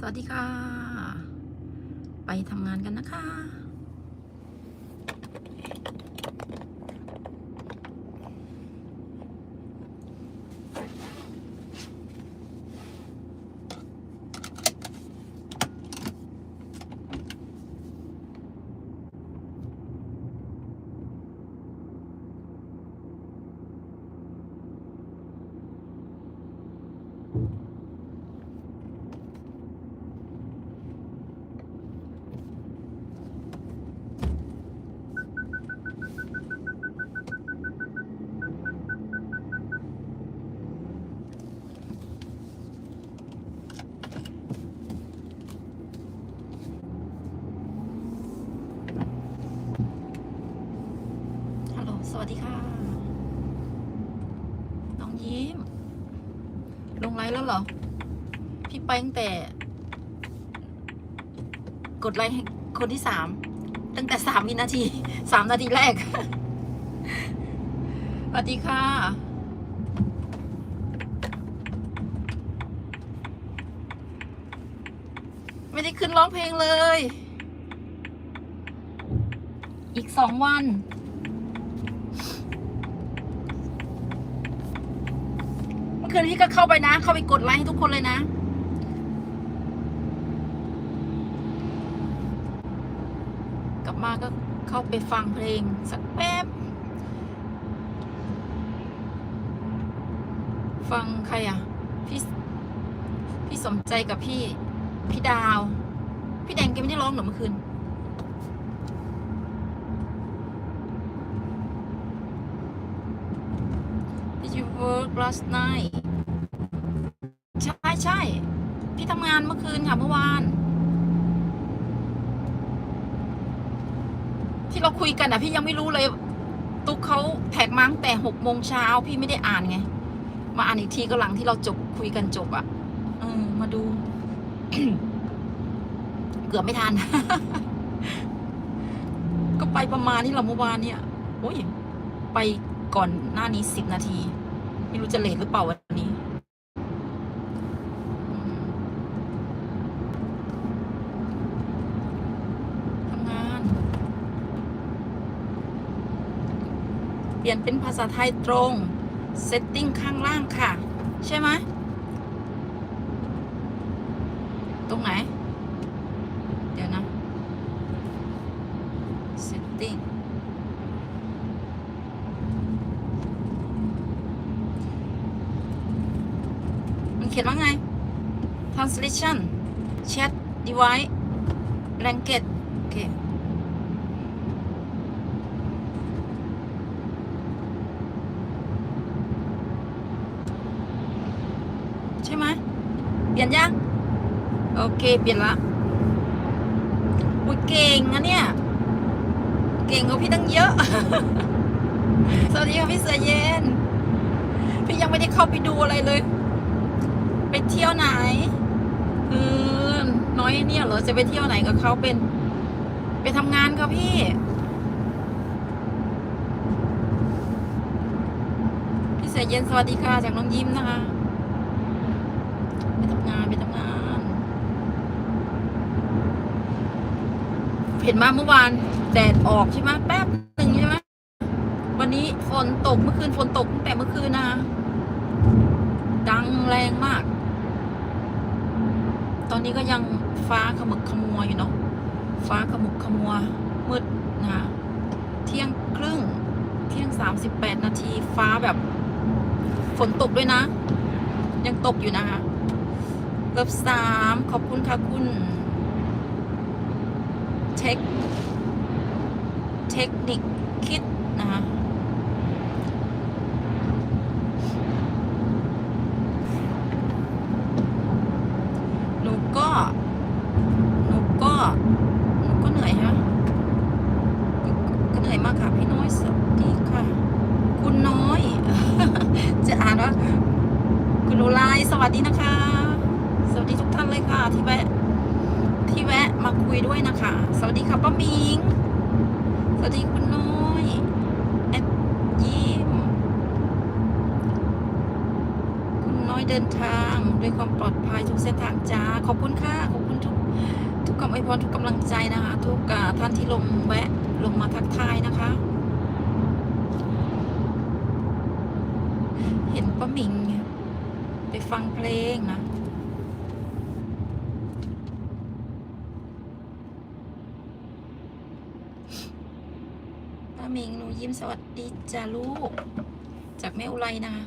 สวัสดีค่ะ ไปทำงานกันนะคะ ฮัลโหล สวัสดีค่ะ น้องยิ้ม ลงไลฟ์แล้วเหรอ พี่ ไปตั้งแต่ กดไลค์คนที่สามตั้งแต่สามวินาทีสามนาทีแรกสวัสดีค่ะไม่ได้ขึ้นร้องเพลงเลย อีกสองวัน เมื่อคืนพี่ก็เข้าไปนะ เข้าไปกดไลค์ให้ทุกคนเลยนะ กลับ มาก็เข้าไปฟังเพลงสักแป๊บ ฟังใครอะ พี่พี่สมใจกับพี่ พี่ดาว พี่แดงแกไม่ได้ร้องหรอเมื่อคืน Did you work last night ใช่ใช่ พี่ทำงานเมื่อคืนค่ะเมื่อวาน ที่เราคุยกันอะ พี่ยังไม่รู้เลย ตุ๊กเขาแท็กมั้งแต่หกโมงเช้าพี่ไม่ได้อ่านไง มาอ่านอีกทีก็หลังที่เราจบคุยกันจบอะเออมาดู เกือบไม่ทัน ก็ไปประมาณนี้เราเมื่อวานเนี่ยโอ้ยไปก่อนหน้านี้สิบนาที ไม่รู้จะเลทหรือเปล่าวันนี้อืมทำงาน เป็นภาษาไทยตรงเซตติ้งข้างล่างค่ะ ใช่ไหมตรงไหน เดี๋ยวนะ setting มันเขียนว่าไง translation chat device blanket โอเค ใช่ไหม เป ลี่ยนยัง โอเค เปลี่ยนละอุ้ยเก่งอะเนี่ย เก่งกว่าพี่ตั้งเยอะ สวัสดีค่ะพี่เสือเย็น พี่ยังไม่ได้เข้าไปดูอะไรเลย ไปเที่ยวไหนเออน้อยเนี่ยเหรอ จะไปเที่ยวไหนกับเขาเป็น ไปทำงานค่ะพี่ พี่เสือเย็นสวัสดีค่ะจากน้องยิ้มนะคะำงานไปทำงาน เห็นมาเมื่อวานแดดออกใช่ไหมแป๊บหนึ่งใช่ไหมวันนี้ฝนตกเมื่อคืนฝนตกตั้งแต่เมื่อคืนนะ ดังแรงมาก ตอนนี้ก็ยังฟ้าขมึกขมัวอยู่เนาะฟ้าขมุกขมัวมืดนะเที่ยงครึ่งเที่ยงสามสิบแปดนาทีฟ้าแบบ ฝนตกด้วยนะ ยังตกอยู่นะคะ กือบสามขอบคุณค่ะคุณ เทคเทคนิคคิดนะคะหนูก็ หนูก็ หนูก็เหนื่อยฮะก็ก็เหนื่อยมากค่ะ พี่น้อยสวัสดีค่ะ คุณน้อย จะอ่านว่า คุณหนูไลน์สวัสดีนะคะ สวัสดีทุกท่านเลยค่ะ ที่แวะ ที่แวะมาคุยด้วยนะคะ สวัสดีค่ะป้ามิง สวัสดีคุณน้อย แอดยิ้มคุณน้อยเดินทางด้วยความปลอดภัยทุกเส้นทางจ้า ขอบคุณค่ะ ขอบคุณทุกทุกคำอวยพรทุกกำลังใจนะคะ ทุกท่านที่ลงแวะลงมาทักทายนะคะ เห็นป้าหมิง ไปฟังเพลงนะป้าหมิงหนูยิ้มสวัสดีจ้าลูก จากแม่อุไรนะคะ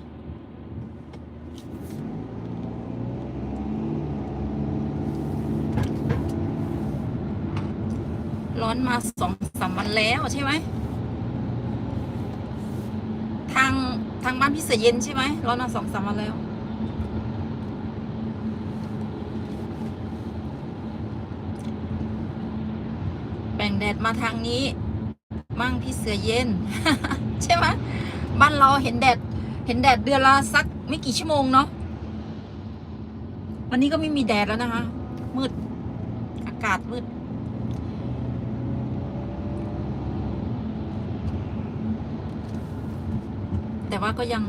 อนมาสองสามวันแล้วใช่ไหม ทางทางบ้านพี่เสือเย็นใช่ไหมร้อนมาสองสามวันแล้ว แบ่งแดดมาทางนี้ มั่งพี่เสือเย็น ใช่ไหมบ้านเราเห็นแดด เห็นแดดเดือนละสักไม่กี่ชั่วโมงเนาะวันนี้ก็ไม่มีแดดแล้วนะคะ มืด อากาศมืด ว่าก็ยัง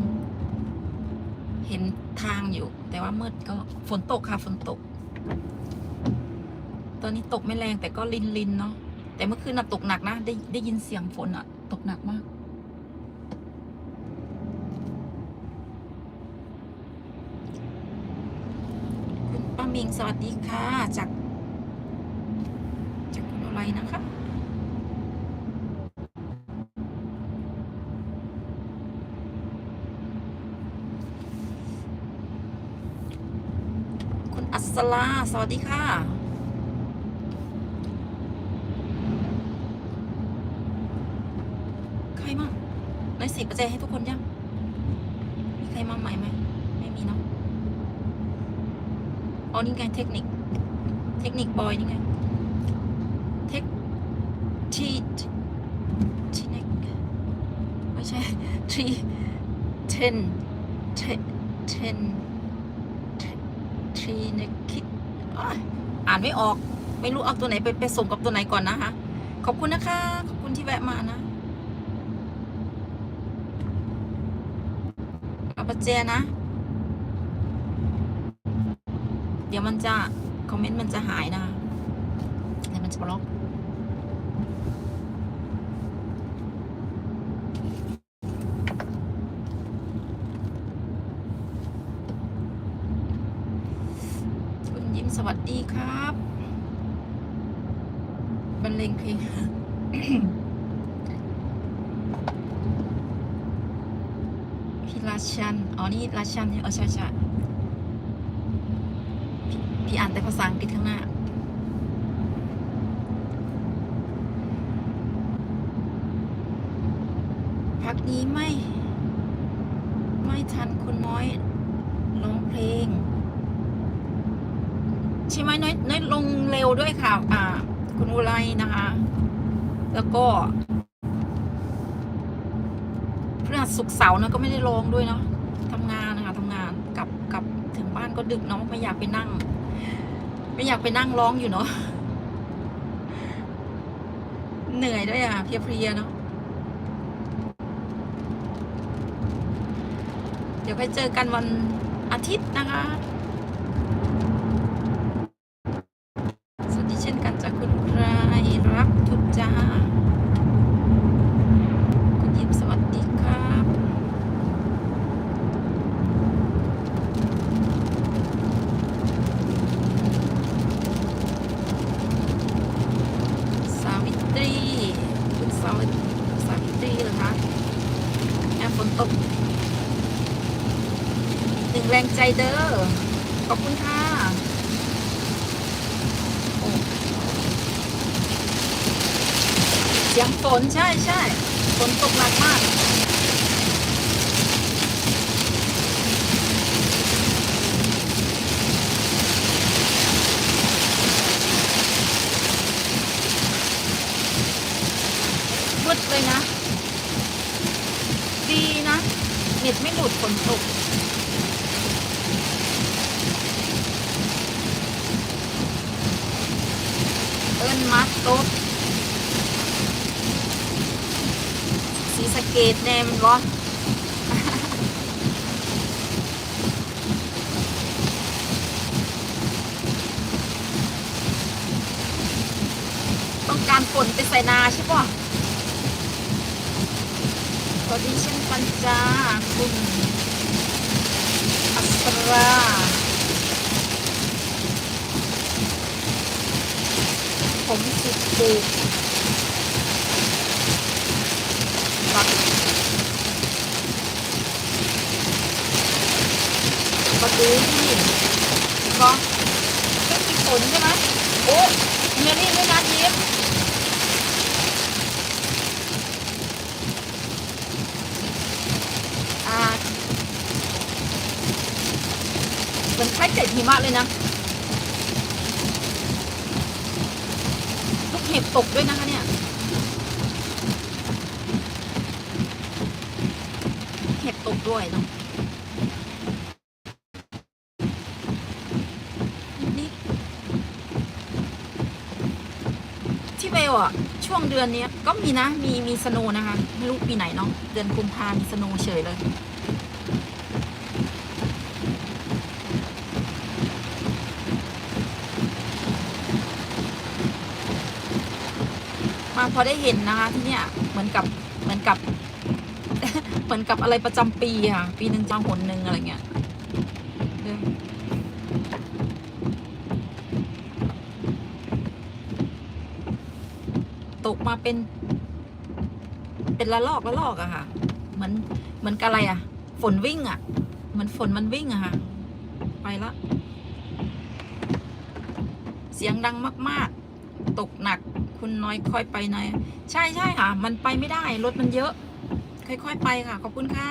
เห็นทางอยู่ แต่ว่ามืดก็ฝนตกค่ะฝนตก ตอนนี้ตกไม่แรงแต่ก็ลินลินเนาะแต่เมื่อคืนน่ะตกหนักนะได้ได้ยินเสียงฝนอะตกหนักมากคุณป้ามิงสวัสดีค่ะ จาก จากคุณอะไรนะคะ คุณอัศราสวัสดีค่ะ ใครมั่งในสิบประแจให้ทุกคนยัง มีใครมาใหม่ไหม ไม่มีเนาะอ๋อนี่ไงเทคนิค เทคนิคบอยนี่ไง เทคทีทีเน็กไม่ใช่ทีเทนเทเทน ทรีนคิดอ่านไม่ออก ไม่รู้เอาตัวไหนไปไปส่งกับตัวไหนก่อนนะคะ ขอบคุณนะคะ ขอบคุณที่แวะมานะเอาปัจเจนะ เดี๋ยวมันจะ คอมเมนต์มันจะหายนะเดี๋ยวมันจะบล็อก คุณยิ้ม สวัสดีครับ บรรเลงเพลงพี่ราชัน อ๋อ นี่ราชันเนี่ยเออใช่ใช่พี่พี่อ่านแต่ภาษาอังกฤษข้างหน้า พักนี้ไม่ ไม่ทันคุณน้อยร้องเพลง ใช่ไหมน้อยน้อยลงเร็วด้วยค่ะ อ่า คุณอุไรนะคะ แล้วก็พฤหัสศุกร์เสาร์นะก็ไม่ได้ลงด้วยเนาะทำงานนะคะทำงานกลับกลับถึงบ้านก็ดึกเนาะไม่อยากไปนั่ง ไม่อยากไปนั่งร้องอยู่เนาะเหนื่อยด้วยอะเพลียๆเนาะเดี๋ยวไปเจอกันวันอาทิตย์นะคะ สวัสดีเช่นกันจากคุณรายรับทุกจ้า คุณยิมสวัสดีครับ สาวิตรี คุณสาวิสาวิตรีเหรอคะแอบฝนตกหนึ่งแรงใจ เด้อ ขอบคุณค่ะเสียงฝนใช่ใช่ฝนตกหนักมากมืดเลยนะ ดีนะ เน็ตไม่หลุดฝนตก ตกสีสเกตแน่มันบ่ต้องการฝนไปใส่นาใช่ปะสวัสดีเช่นกันจ้าคุณอัสรา ผมสุดปลูกครับมาดูที่ก็ไม่มีฝนใช่ไหมโอ้เมลี่ด้วยนะยิ้มมือนคล้ายเกล็ดหิมะเลยนะ ลูก เห็บตกด้วยนะคะเนี่ยเห็บตกด้วยเนาะนี่ที่เวลอะช่วงเดือนนี้ก็มีนะ มีมีสโนนะคะ ไม่รู้ปีไหนเนาะเดือนกุมภามีสโนเฉยเลย มาพอได้เห็นนะคะ ที่เนี่ยเหมือนกับเหมือนกับ เหมือนกับอะไรประจำปีค่ะ ปีหนึ่งจะหนหนึ่งอะไรเงี้ยตกมาเป็น เป็นละลอกละลอกอะค่ะ เหมือนเหมือนกับอะไรอะฝนวิ่งอะเหมือนฝนมันวิ่งอะค่ะ ไปละ เสียงดังมาก ๆ ตกหนัก คุณน้อยค่อยไปหน่อยใช่ใช่ค่ะ มันไปไม่ได้รถมันเยอะ ค่อยๆไปค่ะ ขอบคุณค่ะ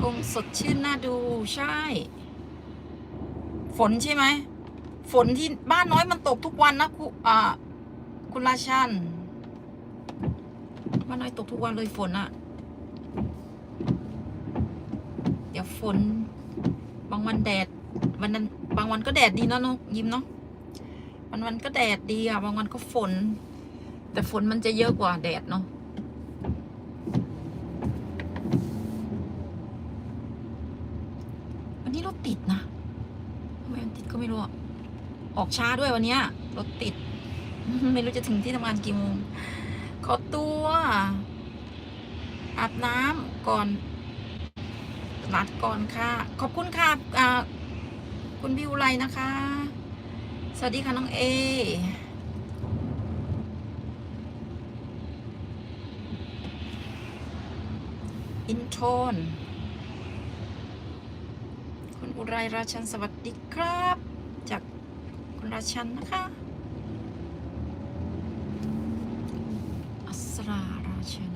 คงสดชื่นน่าดูใช่ ฝนใช่ไหมฝนที่บ้านน้อยมันตกทุกวันนะคุณอ่าคุณราชันบ้านน้อยตกทุกวันเลยฝนอะเดี๋ยวฝน บางวันแดด วันนั้น บางวันก็แดดดีเนาะน้องยิ้มเนาะ วันวันก็แดดดีอะบางวันก็ฝน แต่ฝนมันจะเยอะกว่าแดดเนาะวันนี้รถติดนะทำไมมันติดก็ไม่รู้ออกช้าด้วยวันเนี้ยรถติด ไม่รู้จะถึงที่ทำงานกี่โมงขอตัวอาบน้ำก่อนรัดก่อนค่ะ ขอบคุณค่ะคุณบิวไลนะคะ สวัสดีค่ะน้องเอ อินโทน คุณอุไรราชันสวัสดีครับ จากคุณราชันนะคะ อัสราราชัน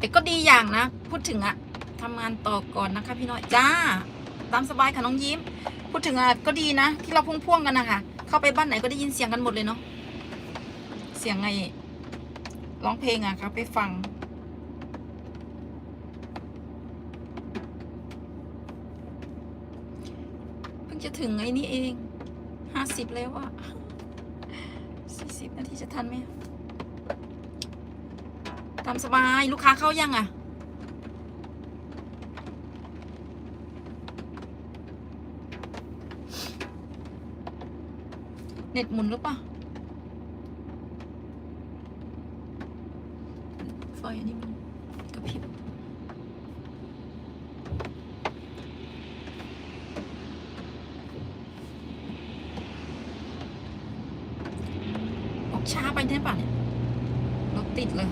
แต่ก็ดีอย่างนะ พูดถึงอะทำงานต่อก่อนนะคะพี่น้อยจ้า ตามสบายค่ะน้องยิ้ม พูดถึงอะก็ดีนะ ที่เราพ่วงๆกันนะคะเข้าไปบ้านไหนก็ได้ยินเสียงกันหมดเลยเนาะเสียงไงร้องเพลงอะครับไปฟังเพิ่งจะถึงไอ้นี่เองห้าสิบแล้วอะสี่สิบนาทีจะทันไหมามสบายลูกค้าเข้ายังอะเน็ตหมุนหรือเปล่าไฟอันนี้มันกระพริบออกช้าไปได้ป่ะเนี่ยรถติดเลย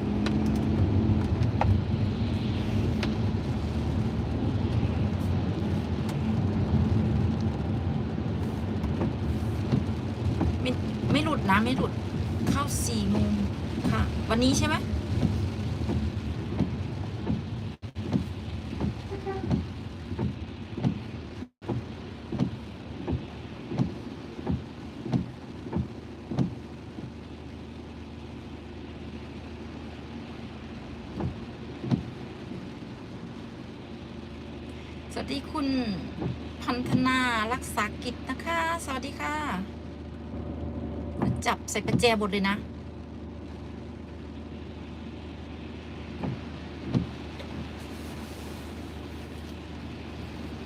น้ำไม่หลุด เข้าสี่มุมค่ะ วันนี้ใช่ไหมสวัสดีคุณพันธนารักษากิจนะคะ สวัสดีค่ะ จับใส่ประแจหมดเลยนะ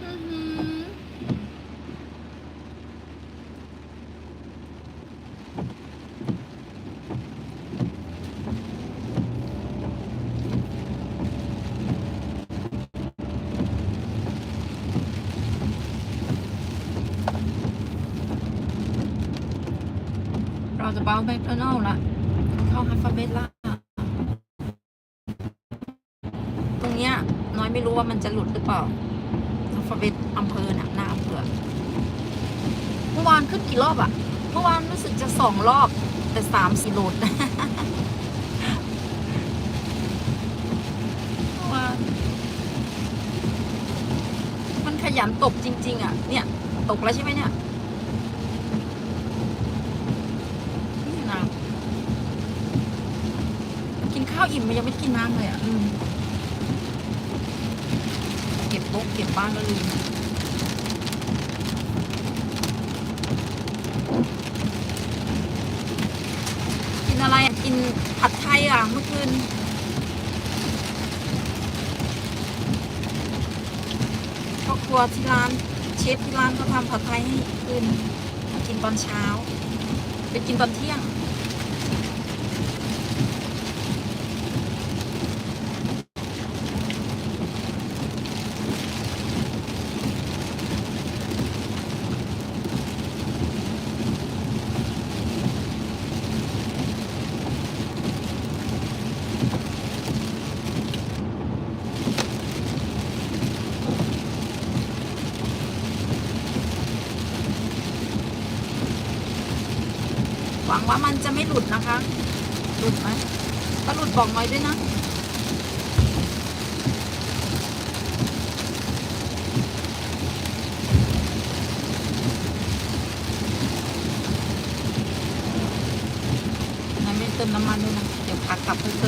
อือหือ เราจะเบาแมคโดนัลล์ละเข้าฮัฟเฟเบสละตรงเนี้ย น้อยไม่รู้ว่ามันจะหลุดหรือเปล่าฮัฟเฟเบสอำเภอน่ะหน้าอำเภอเมื่อวานขึ้นกี่รอบอะเมื่อวานรู้สึกจะสองรอบ แต่สามสี่หลุดเมื่อวานมันขยันตกจริง ๆ อะ เนี่ย ตกแล้วใช่ไหมเนี่ยนี่นะกินข้าวอิ่มมันยังไม่กินน้ำเลยอะอืมเก็บโต๊ะเก็บบ้านแล้วลืมกินอะไรอะกินผัดไทยอะเมื่อคืนครอบครัวที่ร้านเชฟที่ร้านเขาทำผัดไทยให้คืนกินตอนเช้า ไปกินตอนเที่ย งวังว่ามันจะไม่หลุดนะคะ หลุดไหมถ้าหลุดบอกหน่อยด้วยนะไม่เติมน้ำมันด้วยนะ เดี๋ยวพากลับไปเติม